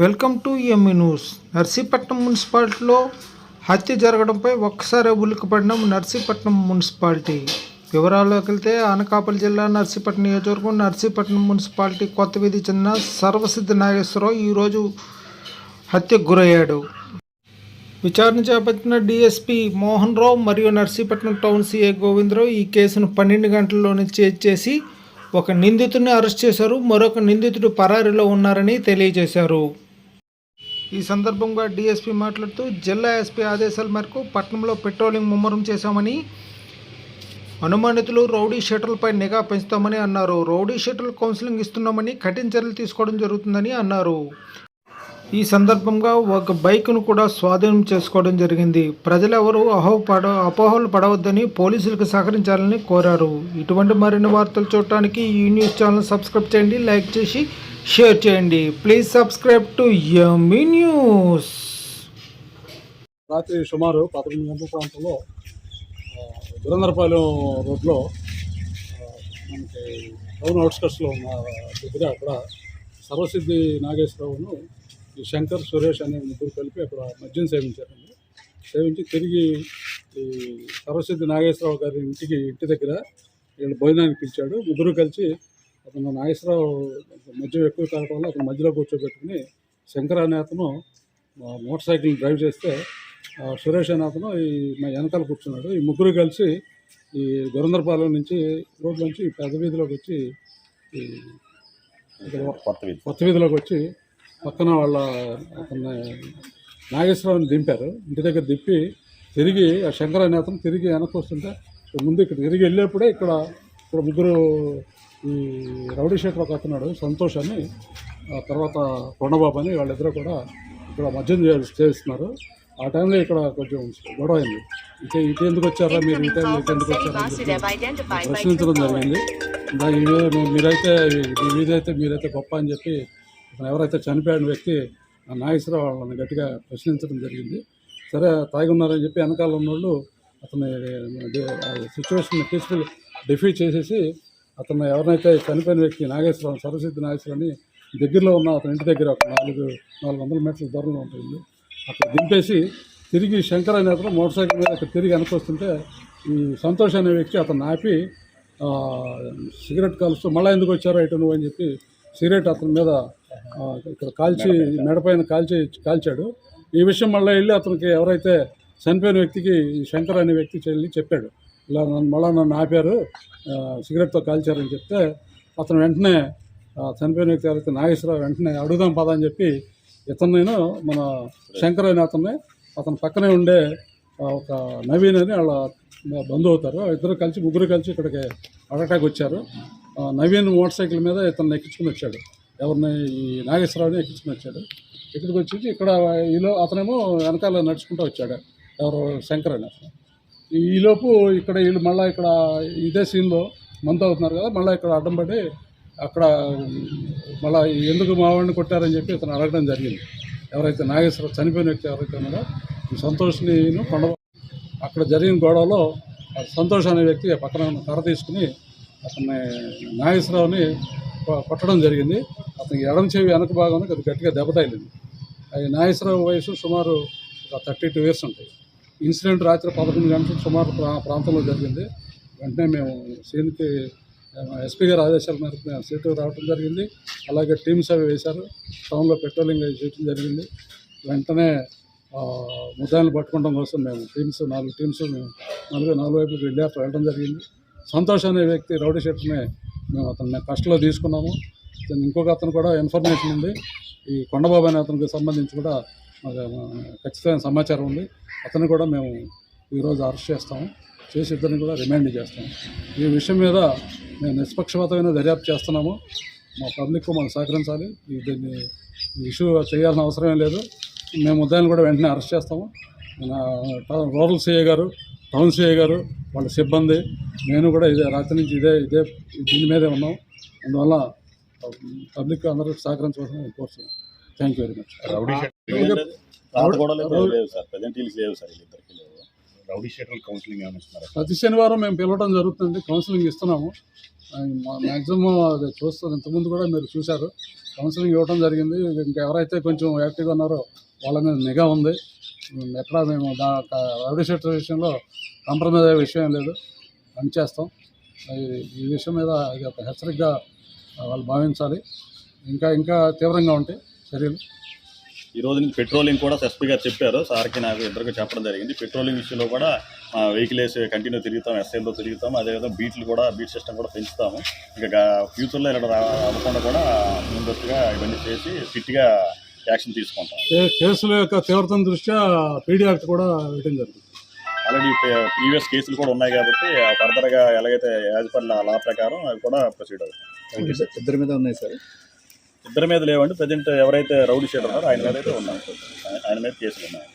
Welcome to ME news. Narsipatnam మున్సిపాలిటీలో హత్య జరగడంపై ఒక్కసారి ఉలిక్కిపడిన నర్సీపట్నం మున్సిపాలిటీ. వివరాల్లోకి వెళ్తే అనకాపల్లి జిల్లా నర్సీపట్నం నియోజకవర్గం నర్సీపట్నం మున్సిపాలిటీ కొత్త వీధి చెందిన సర్వసిద్ధి నాగేశ్వరరావు ఈరోజు హత్యకు గురయ్యాడు. విచారణ చేపట్టిన డిఎస్పి మోహన్ రావు మరియు నర్సీపట్నం టౌన్ సీఏ గోవిందరావు ఈ కేసును పన్నెండు గంటల్లోనే చేసి ఒక నిందితుడిని అరెస్ట్ చేశారు. మరొక నిందితుడు పరారీలో ఉన్నారని తెలియజేశారు. ఈ సందర్భంగా డీఎస్పీ మాట్లాడుతూ జిల్లా ఎస్పీ ఆదేశాల మేరకు పట్టణంలో పెట్రోలింగ్ ముమ్మరం చేశామని అనుమానితులు రౌడీ షెటర్లపై నిఘా పెంచుతామని అన్నారు. రౌడీ షీటర్లు కౌన్సిలింగ్ ఇస్తున్నామని కఠిన చర్యలు తీసుకోవడం జరుగుతుందని అన్నారు. ఈ సందర్భంగా ఒక బైక్ను కూడా స్వాధీనం చేసుకోవడం జరిగింది. ప్రజలెవరూ అహోపడ అపోహలు పడవద్దని పోలీసులకు సహకరించాలని కోరారు. ఇటువంటి మరిన్ని వార్తలు చూడటానికి ఈ న్యూస్ ఛానల్ సబ్స్క్రైబ్ చేయండి లైక్ చేసి షేర్ చేయండి. Please subscribe to yummy news. రాత్రి సుమారు పదకొండు గంటల ప్రాంతంలో దురందరపాలెం రోడ్లో మనకి టౌన్ అవుట్స్కట్స్లో ఉన్న దగ్గర అక్కడ సర్వసిద్ధి నాగేశ్వరరావును ఈ శంకర్ సురేష్ అనే ముగ్గురు కలిపి అక్కడ మద్యం సేవించారండి సేవించి తిరిగి ఈ సర్వసిద్ధి నాగేశ్వరరావు గారి ఇంటికి ఇంటి దగ్గర వీళ్ళు భోజనానికి పిలిచాడు. ముగ్గురు కలిసి అతను నాగేశ్వరరావు మద్యం ఎక్కువ తాగడం వల్ల అతను మధ్యలో కూర్చోబెట్టుకుని శంకర్ అనే అతను మోటార్ సైకిల్ డ్రైవ్ చేస్తే సురేష్ అనే అతను ఈ మా వెనకాల కూర్చున్నాడు. ఈ ముగ్గురు కలిసి ఈ గురందరపాలెం నుంచి రోడ్ నుంచి పెద్ద వీధిలోకి వచ్చి ఈ కొత్త వీధిలోకి వచ్చి పక్కన వాళ్ళ అతన్ని నాగేశ్వరరావుని దింపారు. ఇంటి దగ్గర దింపి తిరిగి ఆ శంకర్ అనే అతను తిరిగి వెనక్కి వస్తుంటే ముందు ఇక్కడ తిరిగి వెళ్ళేప్పుడే ఇక్కడ ఇక్కడ ముగ్గురు ఈ రౌడీ షేటర్ ఒక అతన్నాడు సంతోష్ అని. ఆ తర్వాత కొండబాబు అని వాళ్ళిద్దరూ కూడా ఇక్కడ మద్యం చేస్తున్నారు. ఆ టైంలో ఇక్కడ కొంచెం గొడవ అయింది. ఇంకా ఇటు ఎందుకు వచ్చారా మీరు? ఈ టైంలో ఇటు ఎందుకు వచ్చారా? ప్రశ్నించడం జరిగింది. దాని మీద మీరైతే మీదైతే మీరైతే గొప్ప అని చెప్పి అతను ఎవరైతే చనిపోయిన వ్యక్తి ఆ నాగేశ్వరరావు వాళ్ళని గట్టిగా ప్రశ్నించడం జరిగింది. సరే తాగి ఉన్నారని చెప్పి వెనకాల ఉన్నోళ్ళు అతని సిచ్యువేషన్ పీస్ఫుల్ డిఫీట్ చేసేసి అతను ఎవరినైతే చనిపోయిన వ్యక్తి నాగేశ్వరరావు సరస్వతి నాగేశ్వరని దగ్గరలో ఉన్న అతని ఇంటి దగ్గర ఒక నాలుగు నాలుగు వందల మీటర్ల దూరంలో ఉంటుంది. అక్కడ దింపేసి తిరిగి శంకర్ అనే అతను మోటార్ సైకిల్ మీద అక్కడ తిరిగి వెనక్కి ఈ సంతోష్ అనే వ్యక్తి అతను ఆపి సిగరెట్ కాలుస్తూ మళ్ళీ ఎందుకు వచ్చారో ఇటు నువ్వు అని చెప్పి సిగరెట్ అతని మీద ఇక్కడ కాల్చి మెడపైన కాల్చి కాల్చాడు. ఈ విషయం మళ్ళీ వెళ్ళి అతనికి ఎవరైతే చనిపోయిన వ్యక్తికి శంకర్ అనే వ్యక్తి చెల్లి చెప్పాడు. ఇలా నన్ను మళ్ళీ నన్ను ఆపారు సిగరెట్తో కాల్చారని చెప్తే అతను వెంటనే చనిపోయిన వ్యక్తి ఎవరైతే నాగేశ్వరరావు వెంటనే అడుగుదాం పద అని చెప్పి ఇతను మన శంకర్ అనే అతన్ని అతని పక్కనే ఉండే ఒక నవీన్ అని వాళ్ళ బంధువు అవుతారు. ఇద్దరు కలిసి ముగ్గురు కలిసి ఇక్కడికి అటాక్ వచ్చారు. ఆ, నవీన్ మోటార్ సైకిల్ మీద ఇతను ఎక్కించుకుని వచ్చాడు. ఎవరిని ఈ నాగేశ్వరరావుని ఎక్కించుకుని వచ్చాడు. ఇక్కడికి వచ్చి ఇక్కడ ఈలో అతనేమో వెనకాల నడుచుకుంటూ వచ్చాడు. ఎవరు? శంకర్ అని అతను ఈలోపు ఇక్కడ వీళ్ళు మళ్ళీ ఇక్కడ ఇదే సీన్లో మందు అవుతున్నారు కదా మళ్ళీ ఇక్కడ అడ్డం పడి అక్కడ మళ్ళీ ఎందుకు మా వాడిని కొట్టారని చెప్పి ఇతను అడగడం జరిగింది. ఎవరైతే నాగేశ్వర చనిపోయిన వ్యక్తి ఎవరైతే ఉన్నారో సంతోష్ని కొండ అక్కడ జరిగిన గొడవలో సంతోష్ అనే వ్యక్తి పక్కన ఉన్న కర్ర తీసుకుని అతన్ని నాగేశ్వరరావుని కొట్టడం జరిగింది. అతనికి ఎడమ చెవి వెనక భాగం అది గట్టిగా దెబ్బతగిలింది అది నాగేశ్వరరావు వయసు సుమారు ఒక థర్టీ టూ ఇయర్స్ ఉంటాయి. ఇన్సిడెంట్ రాత్రి పదకొండు గంటలకు సుమారు ప్రా ప్రాంతంలో జరిగింది. వెంటనే మేము సీన్కి ఎస్పీ గారి ఆదేశాల మేరకు మేము సీటు రావడం జరిగింది. అలాగే టీమ్స్ అవి వేశారు. టౌన్లో పెట్రోలింగ్ అవి చేయడం జరిగింది. వెంటనే ముద్దాయిలు పట్టుకోవడం కోసం మేము టీమ్స్ నాలుగు టీమ్స్ మేము నాలుగు నాలుగు వైపుకి వెళ్ళారు వెళ్ళడం జరిగింది. సంతోష్ అనే వ్యక్తి రౌడీ షెట్ని మేము అతన్ని కస్టలో తీసుకున్నాము. అతను ఇంకొక అతను కూడా ఇన్ఫర్మేషన్ ఉంది. ఈ కొండబాబు అనే అతనికి సంబంధించి కూడా మాకు ఖచ్చితమైన సమాచారం ఉంది. అతన్ని కూడా మేము ఈరోజు అరెస్ట్ చేస్తాము. చేసి ఇద్దరిని కూడా రిమాండ్ చేస్తాము. ఈ విషయం మీద మేము నిష్పక్షపాతమైన దర్యాప్తు చేస్తున్నాము. మా పబ్లిక్ మనం సహకరించాలి. దీన్ని ఇష్యూ చేయాల్సిన అవసరం ఏం లేదు. మేము ముద్దాయిని కూడా వెంటనే అరెస్ట్ చేస్తాము. రూరల్ సిఐ గారు టౌన్ సిఐ గారు వాళ్ళ సిబ్బంది. నేను కూడా ఇదే రాత్రి నుంచి ఇదే ఇదే దీని మీదే ఉన్నాం. అందువల్ల పబ్లిక్ అందరూ సహకరించవలసిన కోరుతున్నాం. థ్యాంక్ యూ వెరీ మచ్ ప్రతి శనివారం మేము పిలవడం జరుగుతుంది. కౌన్సిలింగ్ ఇస్తున్నాము. మ్యాక్సిమం అది చూస్తాను ఇంతకుముందు కూడా మీరు చూశారు. కౌన్సిలింగ్ ఇవ్వడం జరిగింది. ఇంకా ఎవరైతే కొంచెం యాక్టివ్గా ఉన్నారో వాళ్ళ మీద నిఘా ఉంది. ఎక్కడ మేము దా రౌడీ విషయంలో కాంప్రమైజ్ అయ్యే విషయం లేదు. పనిచేస్తాం. ఈ- విషయం మీద ఇది ఒక హెచ్చరికగా వాళ్ళు భావించాలి. ఇంకా ఇంకా తీవ్రంగా ఉంటాయి చర్యలు. ఈ రోజు నుంచి పెట్రోలింగ్ కూడా ఎస్పీ గారు చెప్పారు. సార్కి నాకు ఇద్దరికి చెప్పడం జరిగింది. పెట్రోలింగ్ విషయంలో కూడా వెహికల్ వేసి కంటిన్యూ తిరుగుతాం ఎస్ఐలో తిరుగుతాం. అదేవిధంగా బీట్లు కూడా బీట్ సిస్టమ్ కూడా పెంచుతాము. ఇంకా ఫ్యూచర్లో ఇలా రా- అవ్వకుండా కూడా ముందస్తుగా ఇవన్నీ చేసి ఫిట్గా యాక్షన్ తీసుకుంటాం. కేసుల యొక్క తీవ్రత దృష్ట్యా పీడీ యాక్ట్ కూడా వేయడం జరుగుతుంది. ఆల్రెడీ ప్రీవియస్ కేసులు కూడా ఉన్నాయి కాబట్టి ఫర్దర్గా ఎలాగైతే యాజ్ పర్ లా ప్రకారం అవి కూడా ప్రొసీడ్ అవుతాయి. ఇద్దరి మీద ఉన్నాయి సార్ ఇద్దరి మీద లేవండి. ప్రజెంట్ ఎవరైతే రౌడీ షీటర్ ఉన్నారో ఆయన మీద అయితే ఉన్నాయి. ఆయన మీద కేసులు ఉన్నాయి.